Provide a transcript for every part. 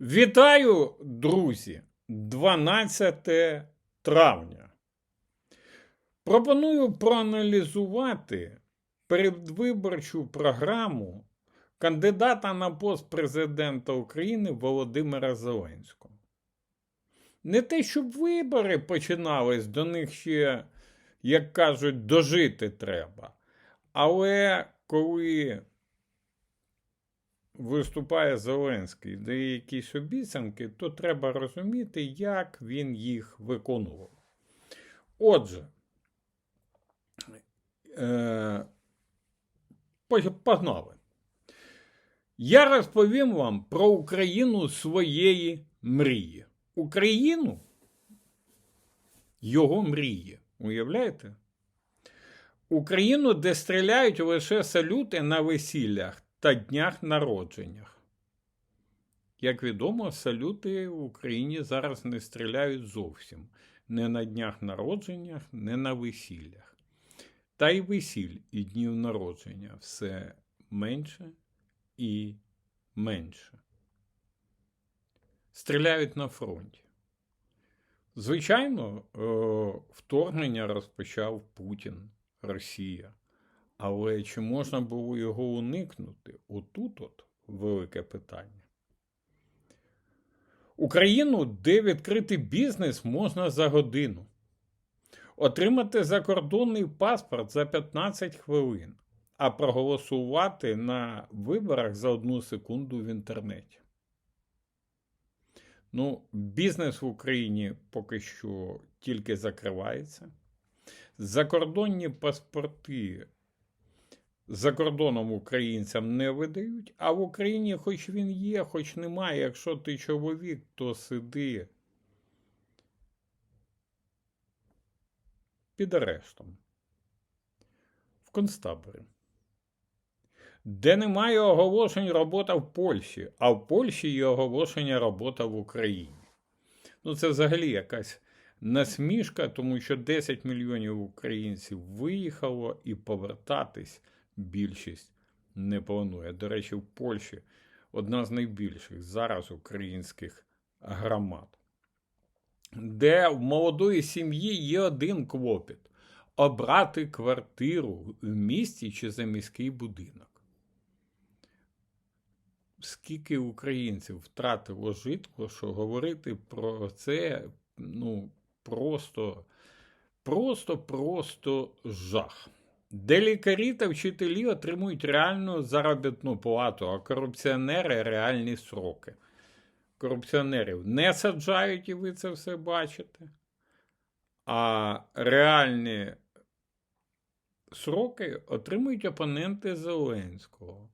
Вітаю, друзі! 12 травня. Пропоную проаналізувати передвиборчу програму кандидата на пост президента України Володимира Зеленського. Не те, щоб вибори починались, до них ще, як кажуть, дожити треба. Але коли виступає Зеленський, дає якісь обіцянки, то треба розуміти, як він їх виконував. Отже, е, погнали. Я розповім вам про Україну своєї мрії. Україну його мрії. Уявляєте? Україну, де стріляють лише салюти на весіллях та днях народженнях. Як відомо, салюти в Україні зараз не стріляють зовсім не на днях народженнях, не на весіллях. Та й весіль і днів народження все менше і менше. Стріляють на фронті. Звичайно, е, вторгнення розпочав Путін, Росія. Але чи можна було його уникнути? Отут от велике питання. Україну, де відкрити бізнес можна за годину. Отримати закордонний паспорт за 15 хвилин, а проголосувати на виборах за одну секунду в інтернеті. Ну, бізнес в Україні поки що тільки закривається. Закордонні паспорти за кордоном українцям не видають, а в Україні, хоч він є, хоч немає. Якщо ти чоловік, то сиди під арештом в концтаборі. Де немає оголошень робота в Польщі, а в Польщі є оголошення робота в Україні. Ну, це взагалі якась насмішка, тому що 10 мільйонів українців виїхало і повертатись більшість не планує. До речі, в Польщі одна з найбільших зараз українських громад, де в молодої сім'ї є один клопіт обрати квартиру в місті чи за міський будинок. Скільки українців втратило житло, що говорити про це ну, просто, просто, просто жах. Де лікарі та вчителі отримують реальну заробітну плату, а корупціонери реальні сроки. Корупціонерів не саджають, і ви це все бачите. А реальні сроки отримують опоненти Зеленського.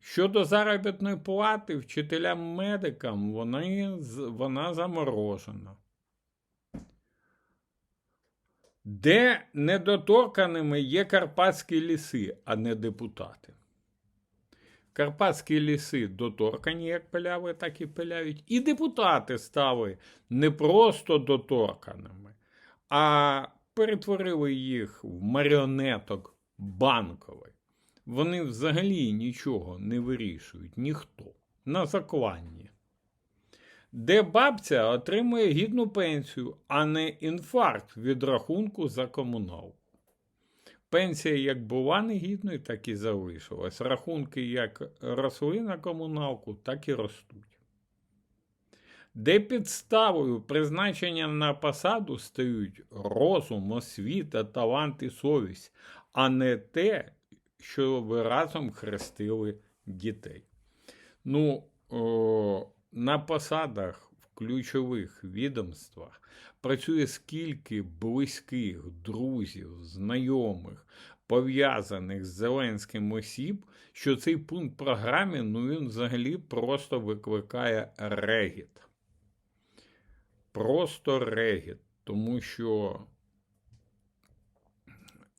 Щодо заробітної плати вчителям-медикам, вона, вона заморожена. Де недоторканими є карпатські ліси, а не депутати. Карпатські ліси доторкані, як пиляли, так і пиляють. І депутати стали не просто доторканими, а перетворили їх в маріонеток банкових. Вони взагалі нічого не вирішують, ніхто. На закланні. Де бабця отримує гідну пенсію, а не інфаркт від рахунку за комуналку. Пенсія як була негідною, так і залишилась. Рахунки як росли на комуналку, так і ростуть. Де підставою призначення на посаду стають розум, освіта, талант і совість, а не те, що ви разом хрестили дітей. Ну, о, на посадах в ключових відомствах працює скільки близьких друзів, знайомих, пов'язаних з Зеленським осіб, що цей пункт програми, ну він взагалі просто викликає регіт. Просто регіт, тому що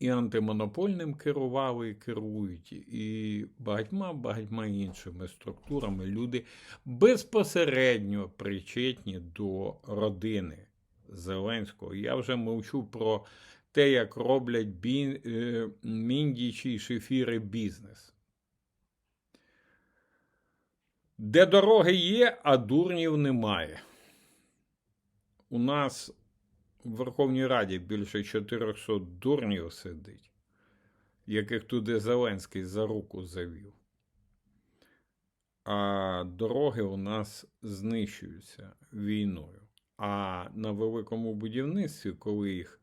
і антимонопольним керували, і керують, і багатьма багатьма іншими структурами люди безпосередньо причетні до родини Зеленського. Я вже мовчу про те, як роблять бі... е, міндічі і шефіри бізнес. Де дороги є, а дурнів немає. У нас в Верховній Раді більше 400 дурнів сидить, яких туди Зеленський за руку завів. А дороги у нас знищуються війною. А на великому будівництві, коли їх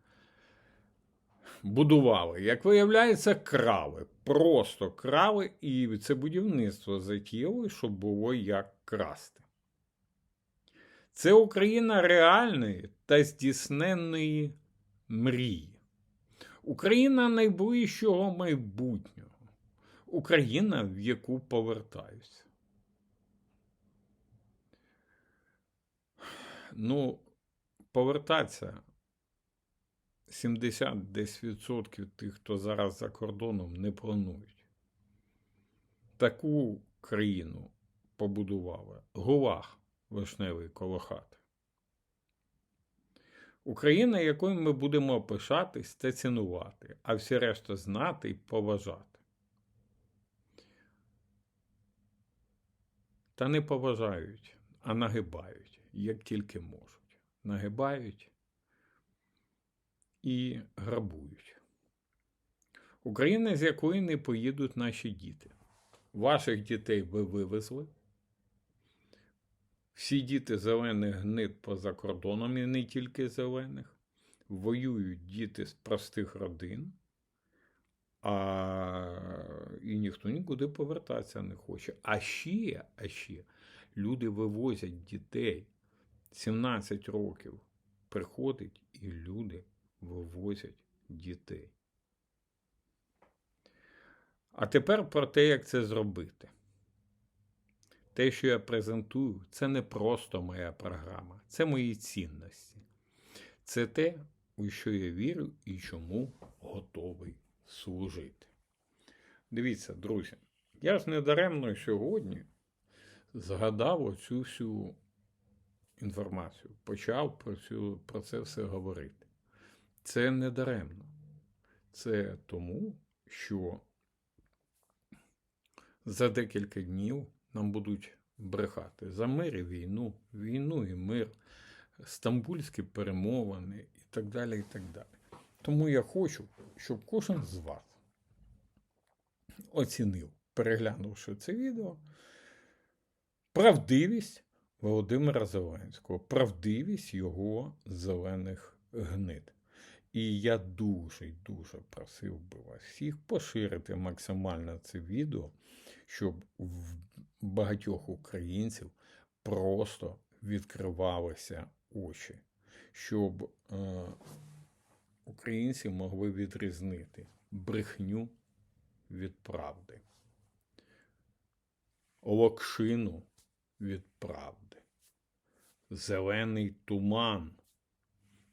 будували, як виявляється, крали. Просто крали, і це будівництво затіяли, щоб було як красти. Це Україна реальної та здійсненної мрії. Україна найближчого майбутнього. Україна, в яку повертаюся. Ну, повертатися 70 десь відсотків тих, хто зараз за кордоном, не планують. Таку країну побудували Гулаг вишневий коло хати. Україна, якою ми будемо пишатись та цінувати, а всі решта знати і поважати. Та не поважають, а нагибають, як тільки можуть. Нагибають і грабують. Україна, з якої не поїдуть наші діти. Ваших дітей ви вивезли. Всі діти зелених гнид поза кордоном і не тільки зелених. Воюють діти з простих родин, а і ніхто нікуди повертатися не хоче. А ще, а ще люди вивозять дітей 17 років. Приходить і люди вивозять дітей. А тепер про те, як це зробити. Те, що я презентую, це не просто моя програма, це мої цінності. Це те, у що я вірю і чому готовий служити. Дивіться, друзі, я ж недаремно сьогодні згадав оцю всю інформацію, почав про, цю, про це все говорити. Це не даремно. Це тому, що за декілька днів нам будуть брехати за мир і війну, війну і мир, стамбульські перемовини і так далі. і так далі. Тому я хочу, щоб кожен з вас оцінив, переглянувши це відео, правдивість Володимира Зеленського, правдивість його зелених гнид. І я дуже дуже просив би вас всіх поширити максимально це відео, щоб в багатьох українців просто відкривалися очі, щоб е, українці могли відрізнити брехню від правди, локшину від правди, зелений туман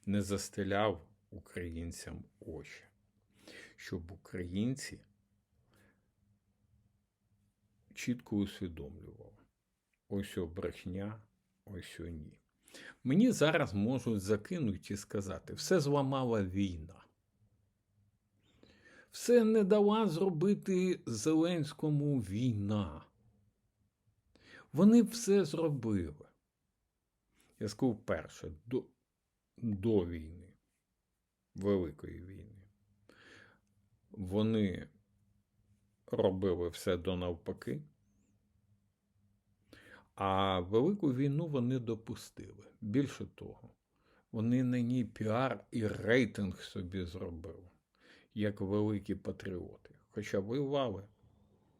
не застеляв українцям очі, щоб українці чітко усвідомлювали, ось о брехня, ось о ні. Мені зараз можуть закинути і сказати, все зламала війна. Все не дала зробити Зеленському війна. Вони все зробили. Я сказав перше, до, до війни, Великої війни. Вони робили все до навпаки. А Велику війну вони допустили. Більше того, вони на ній піар і рейтинг собі зробили, як великі патріоти. Хоча воювали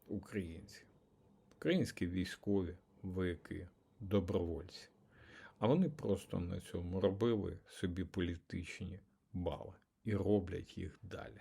українці, українські військові, вояки, добровольці. А вони просто на цьому робили собі політичні бали і роблять їх далі.